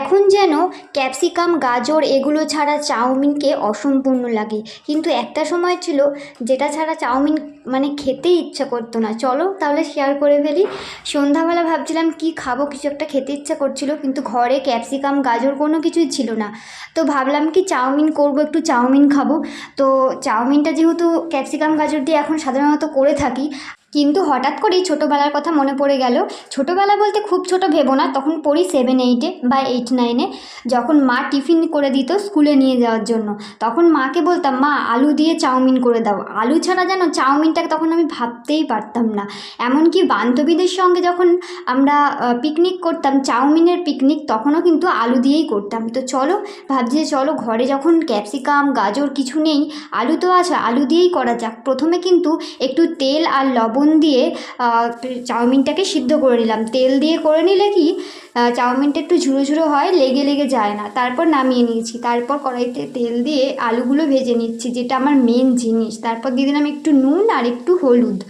এখন যেন ক্যাপসিকাম, গাজর এগুলো ছাড়া চাউমিনকে অসম্পূর্ণ লাগে। কিন্তু একটা সময় ছিল যেটা ছাড়া চাউমিন মানে খেতেই ইচ্ছা করতো না। চলো তাহলে শেয়ার করে ফেলি। সন্ধ্যাবেলা ভাবছিলাম কি খাব, কিছু একটা খেতে ইচ্ছা করছিল, কিন্তু ঘরে ক্যাপসিকাম, গাজর কোনো কিছুই ছিল না। তো ভাবলাম কি চাউমিন করব, একটু চাউমিন খাব। তো চাউমিনটা যেহেতু ক্যাপসিকাম, গাজর দিয়ে এখন সাধারণত করে থাকি কিন্তু হঠাৎ করেই ছোটোবেলার কথা মনে পড়ে গেল। ছোটোবেলা বলতে খুব ছোট ভেবো না, তখন পড়ি সেভেন এইটে বা এইট নাইনে যখন মা টিফিন করে দিত স্কুলে নিয়ে যাওয়ার জন্য। তখন মাকে বলতাম, মা, আলু দিয়ে চাউমিন করে দাও। আলু ছাড়া যেন চাউমিনটা তখন আমি ভাবতেই পারতাম না। এমনকি বান্ধবীদের সঙ্গে যখন আমরা পিকনিক করতাম, চাউমিনের পিকনিক তখনও কিন্তু আলু দিয়েই করতাম। তো চলো, ভাবছি যে চলো, ঘরে যখন ক্যাপসিকাম গাজর কিছু নেই, আলু তো আছে, আলু দিয়েই করা যাক। প্রথমে কিন্তু একটু তেল আর লবণ দিয়ে চাউমিনটাকে সিদ্ধ করে নিলাম। তেল দিয়ে করে নিলে কি চাউমিনটা একটু ঝুড়ো ঝুড়ো হয়, লেগে লেগে যায় না। তারপর নামিয়ে নিয়েছি। তারপর কড়াইতে তেল দিয়ে আলুগুলো ভেজে নিচ্ছি, যেটা আমার মেন জিনিস। তারপর দিয়ে দিলাম একটু নুন আর একটু হলুদ।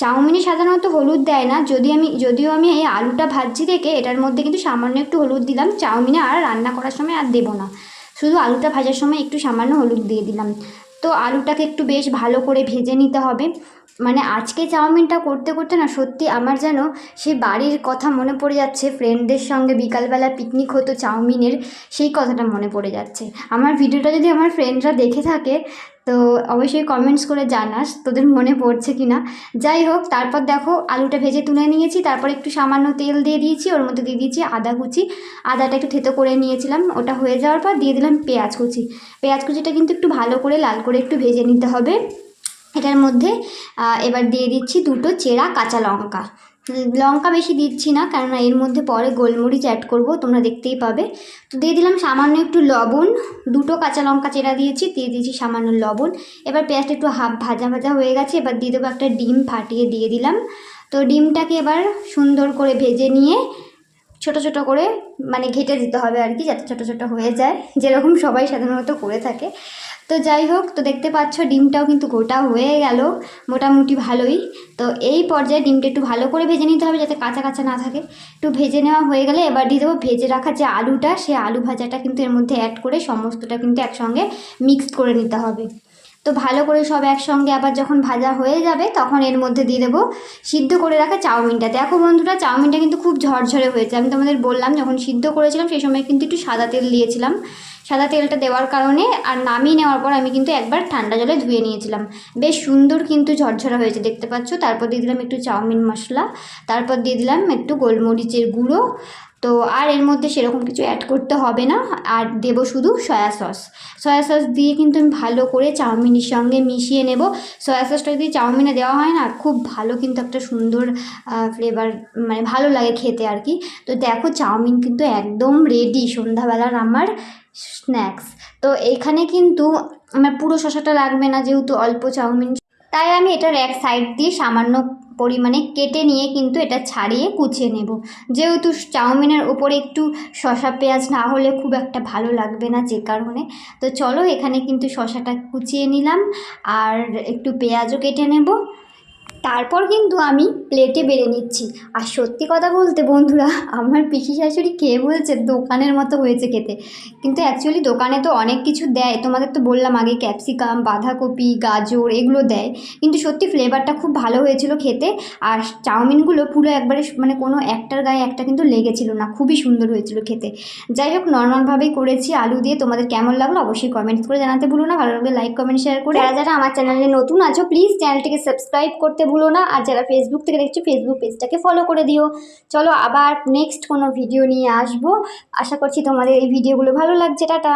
চাউমিনে সাধারণত হলুদ দেয় না। যদি আমি, যদিও আমি এই আলুটা ভাজছি দেখে, এটার মধ্যে কিন্তু সামান্য একটু হলুদ দিলাম। চাউমিনে আর রান্না করার সময় আর দেবো না। শুধু আলুটা ভাজার সময় একটু সামান্য হলুদ দিয়ে দিলাম। তো আলুটাকে একটু বেশ ভালো করে ভেজে নিতে হবে। মানে আজকে চাউমিনটা করতে করতে না সত্যি আমার যেন সেই বাড়ির কথা মনে পড়ে যাচ্ছে ফ্রেন্ডদের সঙ্গে বিকালবেলা পিকনিক হতো চাউমিনের, সেই কথাটা মনে পড়ে যাচ্ছে। আমার ভিডিওটা যদি আমার ফ্রেন্ডরা দেখে থাকে, তো অবশ্যই কমেন্টস করে জানাস, তোদের মনে পড়ছে কি না যাই হোক, তারপর দেখো, আলুটা ভেজে তুলে নিয়েছি, তারপর একটু সামান্য তেল দিয়ে দিয়েছি, ওর মধ্যে দিয়ে দিয়েছি আদা কুচি। আদাটা একটু থেতো করে নিয়েছিলাম, ওটা হয়ে যাওয়ার পর দিয়ে দিলাম পেঁয়াজ কুচি। পেঁয়াজ কুচিটা কিন্তু একটু ভালো করে, লাল করে একটু ভেজে নিতে হবে। এটার মধ্যে এবার দিয়ে দিচ্ছি দুটো চেরা কাঁচা লঙ্কা। লঙ্কা বেশি দিচ্ছি না, কেননা এর মধ্যে পরে গোলমরিচ অ্যাড করব, তোমরা দেখতেই পাবে। তো দিয়ে দিলাম সামান্য একটু লবণ, দুটো কাঁচা লঙ্কা চেরা দিয়েছি, দিয়ে দিয়েছি সামান্য লবণ। এবার পেঁয়াজটা একটু হাফ ভাজা ভাজা হয়ে গেছে, এবার দিয়ে দেবো একটা ডিম ফাটিয়ে দিয়ে দিলাম। তো ডিমটাকে এবার সুন্দর করে ভেজে নিয়ে ছোট ছোট করে মানে ঘেটে দিতে হবে আর কি, যাতে ছোট ছোট হয়ে যায়। যেরকম সবাই সাধারণত করে থাকে। তো যাই হোক, তো দেখতে পাচ্ছ ডিমটাও কিন্তু গোটা হয়ে গেল, মোটামুটি ভালোই। তো এই পর্যায়ে ডিমটা একটু ভালো করে ভেজে নিতে হবে যাতে কাঁচা কাঁচা না থাকে। একটু ভেজে নেওয়া হয়ে গেলে এবার দিয়ে দেবো ভেজে রাখা যে আলুটা, সে আলু ভাজাটা কিন্তু এর মধ্যে অ্যাড করে সমস্তটা কিন্তু একসঙ্গে মিক্সড করে নিতে হবে। তো ভালো করে সব একসঙ্গে আবার যখন ভাজা হয়ে যাবে, তখন এর মধ্যে দিয়ে দেবো সিদ্ধ করে রাখা চাউমিনটা। দেখো বন্ধুরা, চাউমিনটা কিন্তু খুব ঝরঝরে হয়েছে। আমি তোমাদের বললাম, যখন সিদ্ধ করেছিলাম, সেই সময় কিন্তু একটু সাদা তেল দিয়েছিলাম। সাদা তেলটা দেওয়ার কারণে আর নামিয়ে নেওয়ার পর আমি কিন্তু একবার ঠান্ডা জলে ধুয়ে নিয়েছিলাম। বেশ সুন্দর কিন্তু ঝরঝরা হয়েছে, দেখতে পাচ্ছ? তারপর দিয়ে দিলাম একটু চাউমিন মশলা, তারপর দিয়ে দিলাম একটু গোলমরিচের গুঁড়ো। তো আর এর মধ্যে সেরকম কিছু অ্যাড করতে হবে না, আর দেবো শুধু সয়া সস সয়া সস দিয়ে কিন্তু আমি ভালো করে চাউমিনের সঙ্গে মিশিয়ে নেব। সয়া সসটা যদি চাউমিনে দেওয়া হয় না খুব ভালো কিন্তু একটা সুন্দর ফ্লেভার মানে ভালো লাগে খেতে আর কি। তো দেখো, চাউমিন কিন্তু একদম রেডি সন্ধ্যাবেলার আমার। স্ন্যাক্স তো এইখানে কিন্তু আমার পুরো শশাটা লাগবে না, যেহেতু অল্প চাউমিন। তাই আমি এটার এক সাইড দিয়ে সামান্য পরিমাণে কেটে নিয়ে কিন্তু এটা ছাড়িয়ে কুচিয়ে নেব। যেহেতু চাউমিনের ওপরে একটু শশা পেঁয়াজ না হলে খুব একটা ভালো লাগবে না যে কারণে। তো চলো এখানে কিন্তু শশাটা কুচিয়ে নিলাম, আর একটু পেঁয়াজও কেটে নেব। তারপর কিন্তু আমি প্লেটে বেড়ে নিচ্ছি। আর সত্যি কথা বলতে বন্ধুরা, আমার পিসি শাশুড়ি খেয়ে বলছে, দোকানের মতো হয়েছে খেতে। কিন্তু অ্যাকচুয়ালি দোকানে তো অনেক কিছু দেয়। তোমাদের তো বললাম আগে ক্যাপসিকাম বাঁধাকপি, গাজর এগুলো দেয়। কিন্তু সত্যি ফ্লেভারটা খুব ভালো হয়েছিল খেতে। আর চাউমিনগুলো পুরো একবারে মানে কোনো একটার গায়ে একটা কিন্তু লেগেছিল না। খুবই সুন্দর হয়েছিল খেতে। যাই হোক নর্মালভাবেই করেছি। আলু দিয়ে তোমাদের কেমন লাগল অবশ্যই কমেন্টস করে জানাতে ভুলো না। ভালো লাগলে লাইক কমেন্ট শেয়ার করে যারা যারা আমার চ্যানেলে নতুন আছো প্লিজ চ্যানেলটিকে সাবস্ক্রাইব করতে ভুলো না। আর যারা ফেসবুক থেকে দেখছ ফেসবুক পেজটাকে ফলো করে দিও। চলো আবার নেক্সট কোনো ভিডিও নিয়ে আসব। আশা করছি তোমাদের এই ভিডিওগুলো ভালো লাগছে। টাটা।